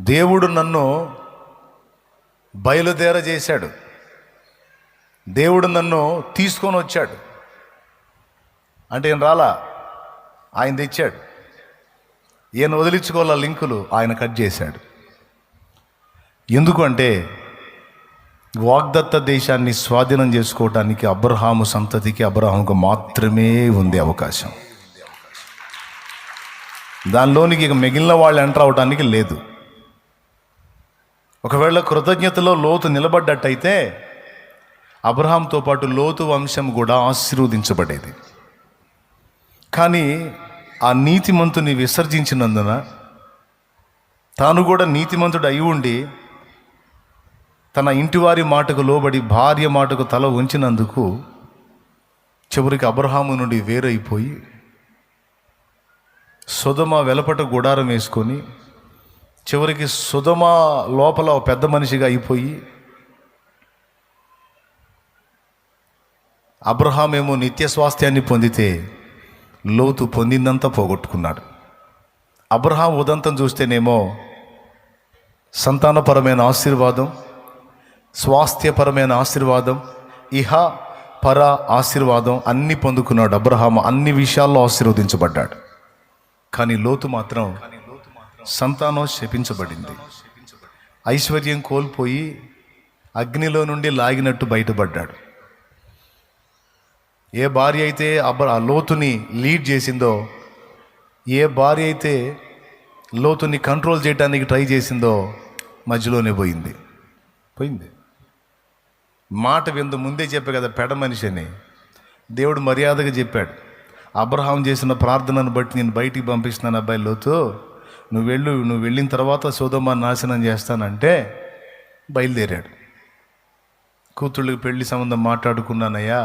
దేవుడు నన్ను బయలుదేర చేశాడు దేవుడు నన్ను తీసుకొని వచ్చాడు. అంటే ఈయన రాలా? ఆయన తెచ్చాడు. ఈయన వదిలించుకోవాల లింకులు? ఆయన కట్ చేశాడు. ఎందుకంటే వాగ్దత్త దేశాన్ని స్వాధీనం చేసుకోవటానికి అబ్రహాము సంతతికి అబ్రహాముకు మాత్రమే ఉంది అవకాశం. దానిలోనికి ఇక మిగిలిన వాళ్ళు ఎంటర్ అవడానికి లేదు. ఒకవేళ కృతజ్ఞతలో లోతు నిలబడ్డట్టయితే అబ్రహాంతో పాటు లోతు వంశం కూడా ఆశీర్వదించబడేది. కానీ ఆ నీతిమంతుని విసర్జించినందున తాను కూడా నీతిమంతుడు అయి ఉండి తన ఇంటివారి మాటకు లోబడి భార్య మాటకు తల ఉంచినందుకు చివరికి అబ్రహాము నుండి వేరైపోయి సుధమ వెలపట గుడారం వేసుకొని చివరికి సుధమ లోపల పెద్ద మనిషిగా అయిపోయి అబ్రహాం ఏమో నిత్య స్వాస్థ్యాన్ని పొందితే లోతు పొందిందంతా పోగొట్టుకున్నాడు. అబ్రహాం ఉదంతం చూస్తేనేమో సంతానపరమైన ఆశీర్వాదం స్వాస్థ్యపరమైన ఆశీర్వాదం ఇహ పర ఆశీర్వాదం అన్నీ పొందుకున్నాడు అబ్రహాం అన్ని విషయాల్లో ఆశీర్వదించబడ్డాడు. కానీ లోతు మాత్రం సంతానం శపించబడింది. ఐశ్వర్యం కోల్పోయి అగ్నిలో నుండి లాగినట్టు బయటపడ్డాడు. ఏ భార్య అయితే అబ్బ ఆ లోతుని లీడ్ చేసిందో ఏ భార్య అయితే లోతుని కంట్రోల్ చేయడానికి ట్రై చేసిందో మధ్యలోనే పోయింది. పోయింది. మాట విందు ముందే చెప్పే కదా పెడ మనిషి అని. దేవుడు మర్యాదగా చెప్పాడు. అబ్రహాం చేసిన ప్రార్థనను బట్టి నేను బయటికి పంపిస్తున్నాను అబ్బాయి లోతు. నువ్వు వెళ్ళు నువ్వు వెళ్ళిన తర్వాత సోదమ్మ నాశనం చేస్తానంటే బయలుదేరాడు. కూతుళ్ళకి పెళ్ళి సంబంధం మాట్లాడుకున్నానయ్యా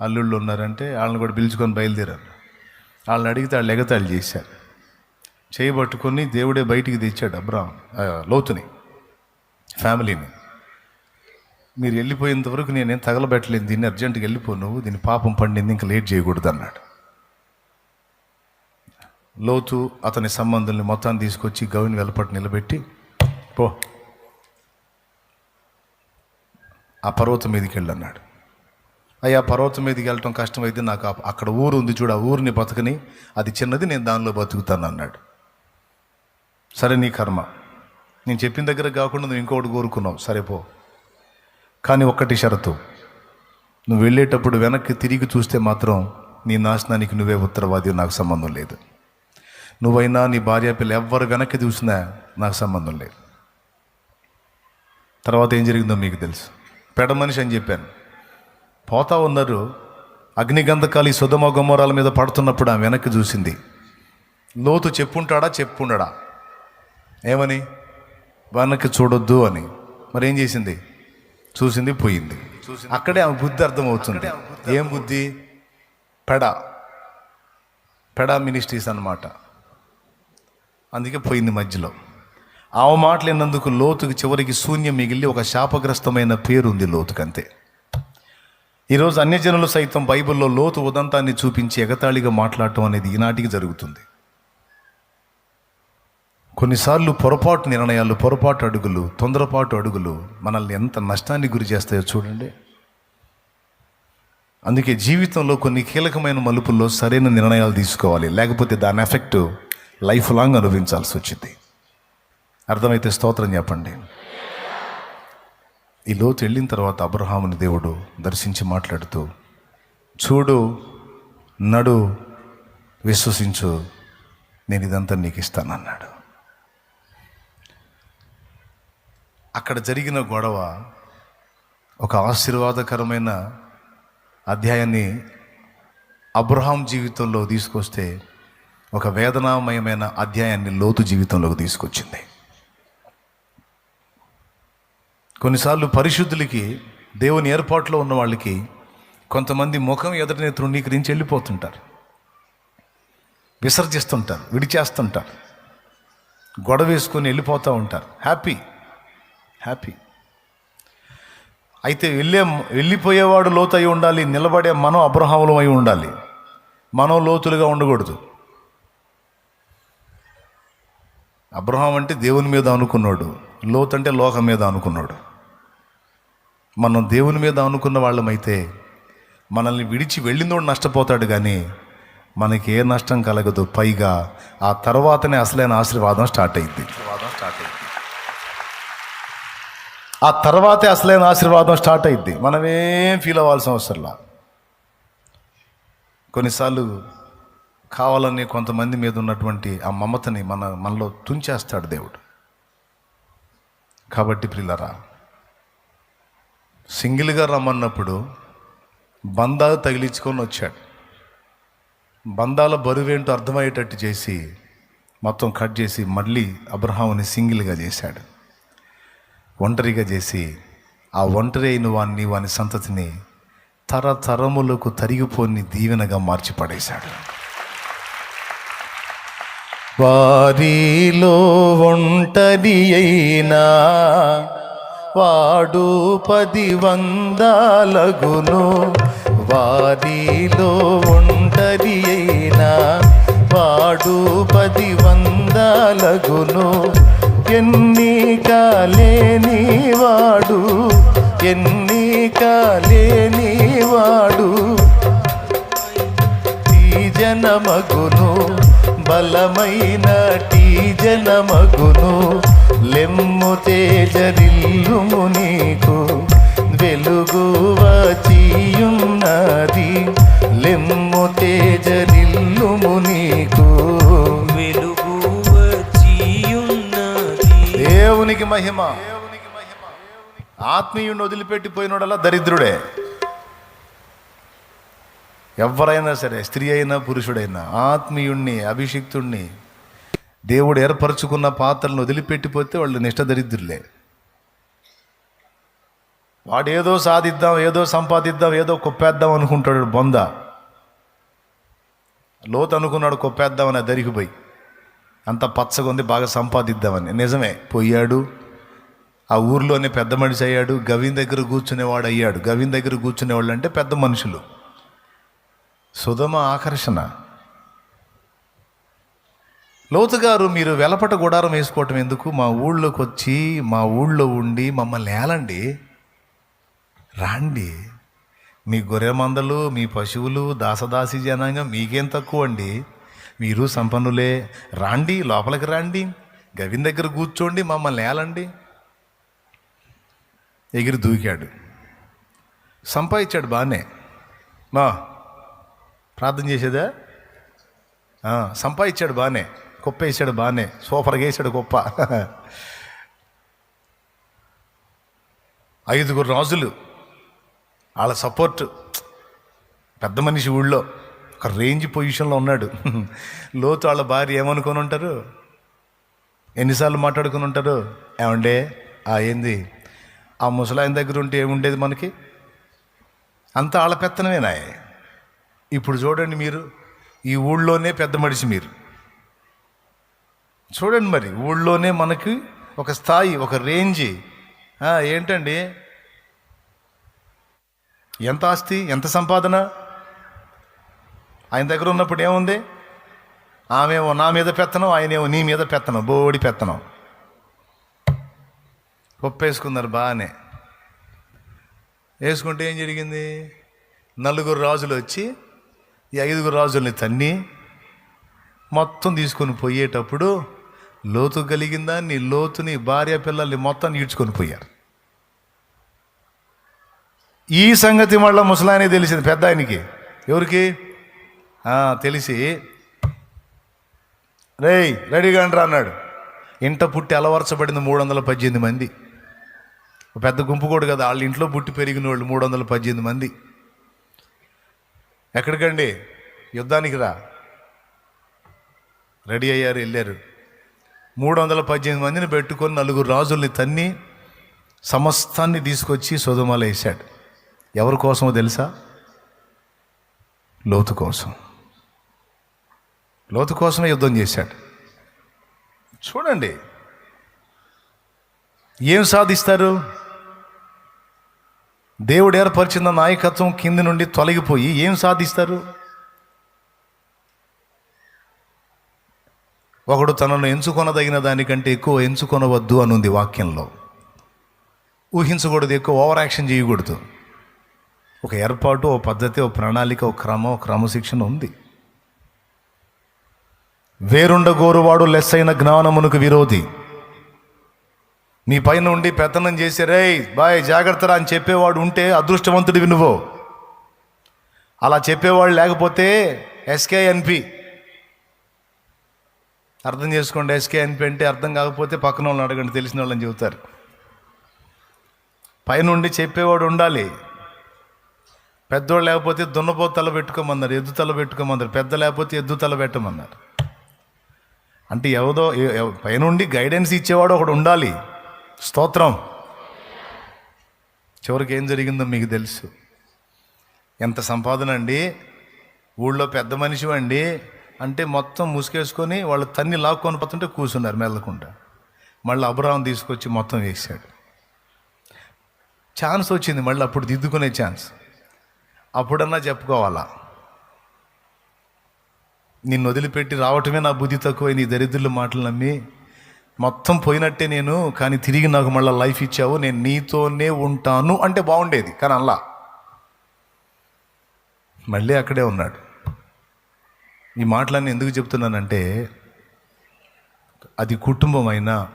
అల్లుళ్ళు ఉన్నారంటే వాళ్ళని కూడా పిలుచుకొని బయలుదేరారు. వాళ్ళని అడిగితే వాళ్ళు ఎగతాళి చేశారు. చేయబట్టుకొని దేవుడే బయటికి తెచ్చాడు అబ్రాహం లోతుని ఫ్యామిలీని మీరు వెళ్ళిపోయేంత వరకు నేనేం తగలబెట్టలేదు దీన్ని అర్జెంటుగా వెళ్ళిపో నువ్వు దీని పాపం పండింది ఇంకా లేట్ చేయకూడదు అన్నాడు. లోతు అతని సంబంధుల్ని మొత్తాన్ని తీసుకొచ్చి గౌని వెలపట్టు నిలబెట్టి పో. ఆ పర్వతం మీదకి వెళ్ళన్నాడు. అయ్యా పర్వతం మీదకి వెళ్ళటం కష్టమైతే నాకు అక్కడ ఊరు ఉంది చూడు ఆ ఊరిని బతకని అది చిన్నది నేను దానిలో బతుకుతాను అన్నాడు. సరే నీ కర్మ. నేను చెప్పిన దగ్గర కాకుండా నువ్వు ఇంకొకటి కోరుకున్నావు. సరే పో. కానీ ఒక్కటి షరతు. నువ్వు వెళ్ళేటప్పుడు వెనక్కి తిరిగి చూస్తే మాత్రం నీ నాశనానికి నువ్వే ఉత్తరవాది నాకు సంబంధం లేదు. నువ్వైనా నీ భార్య పిల్ల ఎవ్వరు వెనక్కి చూసినా నాకు సంబంధం లేదు. తర్వాత ఏం జరిగిందో మీకు తెలుసు. పెడ మనిషి అని చెప్పాను. పోతా ఉన్నారు. అగ్నిగంధకాలు ఈ సుధమ గుమ్మరాల మీద పడుతున్నప్పుడు ఆమె వెనక్కి చూసింది. లోతు చెప్పుంటాడా? చెప్పుండడా? ఏమని? వెనక్కి చూడొద్దు అని. మరి ఏం చేసింది? చూసింది పోయింది. అక్కడే ఆమె బుద్ధి అర్థమవుతుంది. ఏం బుద్ధి? పెడ. పెడ మినిస్ట్రీస్ అన్నమాట. అందుకే పోయింది మధ్యలో. ఆ మాటలు విన్నందుకు లోతుకి చివరికి శూన్యం మిగిలి ఒక శాపగ్రస్తమైన పేరు ఉంది లోతుకంతే. ఈరోజు అన్యజనులు సైతం బైబిల్లో లోతు ఉదంతాన్ని చూపించి ఎగతాళిగా మాట్లాడటం అనేది ఈనాటికి జరుగుతుంది. కొన్నిసార్లు పొరపాటు నిర్ణయాలు పొరపాటు అడుగులు తొందరపాటు అడుగులు మనల్ని ఎంత నష్టానికి గురి చేస్తాయో చూడండి. అందుకే జీవితంలో కొన్ని కీలకమైన మలుపుల్లో సరైన నిర్ణయాలు తీసుకోవాలి. లేకపోతే దాని ఎఫెక్టు లైఫ్ లాంగ్ అనుభవించాల్సి వచ్చింది. అర్థమైతే స్తోత్రం చెప్పండి. ఈ లోతు వెళ్ళిన తర్వాత అబ్రహాముని దేవుడు దర్శించి మాట్లాడుతూ చూడు నడు విశ్వసించు నేను ఇదంతా నీకు ఇస్తానన్నాడు. అక్కడ జరిగిన గొడవ ఒక ఆశీర్వాదకరమైన అధ్యాయాన్ని అబ్రహాం జీవితంలో తీసుకొస్తే ఒక వేదనామయమైన అధ్యాయాన్ని లోతు జీవితంలోకి తీసుకొచ్చింది. కొన్నిసార్లు పరిశుద్ధులకి దేవుని ఏర్పాట్లో ఉన్న వాళ్ళకి కొంతమంది ముఖం ఎదుటనే తృణీకరించి వెళ్ళిపోతుంటారు. విసర్జిస్తుంటారు విడిచేస్తుంటారు. గొడవ వేసుకొని వెళ్ళిపోతూ ఉంటారు. హ్యాపీ హ్యాపీ అయితే వెళ్ళే వెళ్ళిపోయేవాడు లోతు అయి ఉండాలి నిలబడే మనం అబ్రహాములం అయి ఉండాలి. మనం లోతులుగా ఉండకూడదు. అబ్రహాం అంటే దేవుని మీద అనుకున్నాడు. లోత్ అంటే లోకం మీద అనుకున్నాడు. మనం దేవుని మీద అనుకున్న వాళ్ళమైతే మనల్ని విడిచి వెళ్ళినోడు నష్టపోతాడు కానీ మనకి ఏ నష్టం కలగదు. పైగా ఆ తర్వాతనే అసలైన ఆశీర్వాదం స్టార్ట్ అయింది. ఆ తర్వాతే అసలైన ఆశీర్వాదం స్టార్ట్ అయింది. మనమేం ఫీల్ అవ్వాల్సిన అవసరంలా? కొన్నిసార్లు కావాలని కొంతమంది మీద ఉన్నటువంటి ఆ మమతని మన మనలో తుంచేస్తాడు దేవుడు. కాబట్టి ప్రిల్లరా సింగిల్గా రమ్మన్నప్పుడు బంధాలు తగిలించుకొని వచ్చాడు. బంధాల బరువేంటో అర్థమయ్యేటట్టు చేసి మొత్తం కట్ చేసి మళ్ళీ అబ్రహాముని సింగిల్గా చేశాడు. ఒంటరిగా చేసి ఆ ఒంటరి అయిన వాణ్ణి వాని సంతతిని తరతరములకు తరిగిపోని దీవెనగా మార్చి పడేశాడు వారిలో ఒంటరి అయినా వాడు పది వందలగును. వారిలో ఒంటరి అయినా వాడు పది వందలగును. ఎన్ని కాలేని వాడు ఎన్ని కాలేని వాడు ఈ జనమగును. బలమైన టీ జనమగును. లెమ్ము తేజరిల్లుము నీకు. వెలుగు వచ్చియున్నది. లెమ్ము తేజరిల్లుము నీకు. వెలుగు వచ్చియున్నది. దేవునికి మహిమ. ఆత్మీయుని వదిలిపెట్టిపోయినోడల్లా దరిద్రుడే. ఎవరైనా సరే స్త్రీ అయినా పురుషుడైనా ఆత్మీయుణ్ణి అభిషిక్తుణ్ణి దేవుడు ఏర్పరచుకున్న పాత్రలను వదిలిపెట్టిపోతే వాళ్ళు నిష్ట దరిద్రులే. వాడు ఏదో సాధిద్దాం ఏదో సంపాదిద్దాం ఏదో కుప్పేద్దాం అనుకుంటాడు బొంద. లోతు అనుకున్నాడు కుప్పేద్దామని దరికిపోయి అంత పచ్చగా ఉంది బాగా సంపాదిద్దామని. నిజమే పోయాడు. ఆ ఊర్లోనే పెద్ద మనిషి అయ్యాడు. గవిన్ దగ్గర కూర్చునేవాడు అయ్యాడు. గవిన్ దగ్గర కూర్చునేవాళ్ళు అంటే పెద్ద మనుషులు. సుధమ ఆకర్షణ. లోతుగారు మీరు వెలపట గుడారం వేసుకోవటం ఎందుకు? మా ఊళ్ళోకి వచ్చి మా ఊళ్ళో ఉండి మమ్మల్ని ఏలండి? రాండి. మీ గొర్రె మందలు మీ పశువులు దాసదాసి జనాంగం మీకేం తక్కువ అండి మీరు సంపన్నులే. రాండి లోపలికి రాండి. గవిన్ దగ్గర కూర్చోండి మమ్మల్ని ఏలండి? ఎగిరి దూకాడు. సంపాదించాడు బాగానే మా ప్రార్థన చేసేదా? సంపాదించాడు బాగానే కుప్ప వేసాడు బాగానే సూపర్గా వేసాడు కుప్ప. ఐదుగురు రాజులు వాళ్ళ సపోర్ట్. పెద్ద మనిషి ఊళ్ళో ఒక రేంజ్ పొజిషన్లో ఉన్నాడు. లోతు వాళ్ళ భార్య ఏమనుకొని ఉంటారు? ఎన్నిసార్లు మాట్లాడుకుని ఉంటారు? ఏమండే? ఆ ఏంది? ఆ ముసలాయన దగ్గర ఉంటే ఏముండేది మనకి? అంత వాళ్ళ పెత్తనమేనా ఇప్పుడు చూడండి మీరు ఈ ఊళ్ళోనే పెద్ద మనిషి మీరు. చూడండి మరి ఊళ్ళోనే మనకి ఒక స్థాయి ఒక రేంజ్. ఏంటండి? ఎంత ఆస్తి ఎంత సంపాదన? ఆయన దగ్గర ఉన్నప్పుడు ఏముంది? ఆమెమో నా మీద పెత్తనం ఆయనేమో నీ మీద పెత్తనం బోడి పెత్తనం. ఒప్పేసుకున్నారు బాగానే. వేసుకుంటే ఏం జరిగింది? నలుగురు రాజులు వచ్చి ఈ ఐదుగురు రాజుల్ని తన్ని మొత్తం తీసుకొని పోయేటప్పుడు లోతు కలిగిందా? నీ లోతుని భార్య పిల్లల్ని మొత్తం ఈడ్చుకొని పోయారు. ఈ సంగతి మళ్ళీ ముసలాయనే తెలిసింది పెద్ద ఆయనకి. ఎవరికి? తెలిసి రేయ్ రెడీగా అంటారా అన్నాడు. ఇంట పుట్టి అలవరచబడింది మూడు వందల పద్దెనిమిది మంది. పెద్ద గుంపు కూడా కదా వాళ్ళ ఇంట్లో పుట్టి పెరిగిన వాళ్ళు మూడు వందల పద్దెనిమిది మంది. ఎక్కడికండి? యుద్ధానికి రా. రెడీ అయ్యారు వెళ్ళారు. మూడు వందల పద్దెనిమిది మందిని పెట్టుకొని నలుగురు రాజుల్ని తన్ని సమస్తాన్ని తీసుకొచ్చి సోదమాల వేశాడు. ఎవరి కోసమో తెలుసా? లోతు కోసం. లోతు కోసమే యుద్ధం చేశాడు. చూడండి. ఏం సాధిస్తారు? దేవుడు ఏర్పరిచిన నాయకత్వం కింది నుండి తొలగిపోయి ఏం సాధిస్తారు? ఒకడు తనను ఎంచుకొనదగిన దానికంటే ఎక్కువ ఎంచుకొనవద్దు అని ఉంది వాక్యంలో. ఊహించకూడదు ఎక్కువ ఓవర్ యాక్షన్ చేయకూడదు. ఒక ఏర్పాటు ఓ పద్ధతి ఓ ప్రణాళిక ఓ క్రమం ఓ క్రమశిక్షణ ఉంది. వేరుండ గోరువాడు లెస్ అయిన జ్ఞానమునకు విరోధి. మీ పైన ఉండి పెత్తనం చేసి రే బాయ్ జాగ్రత్తరా అని చెప్పేవాడు ఉంటే అదృష్టవంతుడివి నువ్వు. అలా చెప్పేవాడు లేకపోతే ఎస్కేఎన్పి. అర్థం చేసుకోండి ఎస్కేఎన్పి అంటే అర్థం కాకపోతే పక్కన వాళ్ళని అడగండి తెలిసిన వాళ్ళని చెబుతారు. పైనుండి చెప్పేవాడు ఉండాలి. పెద్దోడు లేకపోతే దున్నపోతు తల పెట్టుకోమన్నారు ఎద్దు తల పెట్టుకోమన్నారు పెద్ద లేకపోతే ఎద్దు తల పెట్టమన్నారు. అంటే ఎవదో పైనుండి గైడెన్స్ ఇచ్చేవాడు ఒకడు ఉండాలి. స్తోత్రం. చివరికి ఏం జరిగిందో మీకు తెలుసు. ఎంత సంపాదన అండి? ఊళ్ళో పెద్ద మనిషి అండి. అంటే మొత్తం ముసుకేసుకొని వాళ్ళు తన్ని లాక్కొని పోతుంటే కూర్చున్నారు మెల్లకుండా మళ్ళీ అబ్రాహం తీసుకొచ్చి మొత్తం వేసాడు ఛాన్స్ వచ్చింది మళ్ళీ అప్పుడు దిద్దుకునే ఛాన్స్. అప్పుడన్నా చెప్పుకోవాలా? నిన్ను వదిలిపెట్టి రావటమే నా బుద్ధి తక్కువ నీ దరిద్రుల మాటలు నమ్మి మొత్తం పోయినట్టే నేను కానీ తిరిగి నాకు మళ్ళీ లైఫ్ ఇచ్చావు నేను నీతోనే ఉంటాను అంటే బాగుండేది కానీ అలా మళ్ళీ అక్కడే ఉన్నాడు. ఈ మాటలన్నీ ఎందుకు చెప్తున్నానంటే అది కుటుంబమైనా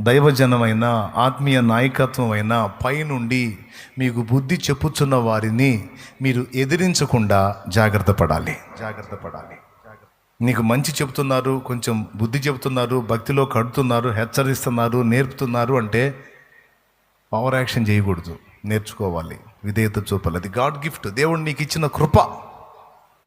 దైవజనమైన ఆత్మీయ నాయకత్వం అయినా పైనుండి మీకు బుద్ధి చెప్పుచున్న వారిని మీరు ఎదిరించకుండా జాగ్రత్త పడాలి జాగ్రత్త పడాలి. నీకు మంచి చెబుతున్నారు కొంచెం బుద్ధి చెబుతున్నారు భక్తిలో కడుతున్నారు హెచ్చరిస్తున్నారు నేర్పుతున్నారు అంటే పవర్ యాక్షన్ చేయకూడదు. నేర్చుకోవాలి. విధేయత చూపాలి. అది గాడ్ గిఫ్ట్ దేవుడు నీకు ఇచ్చిన కృప.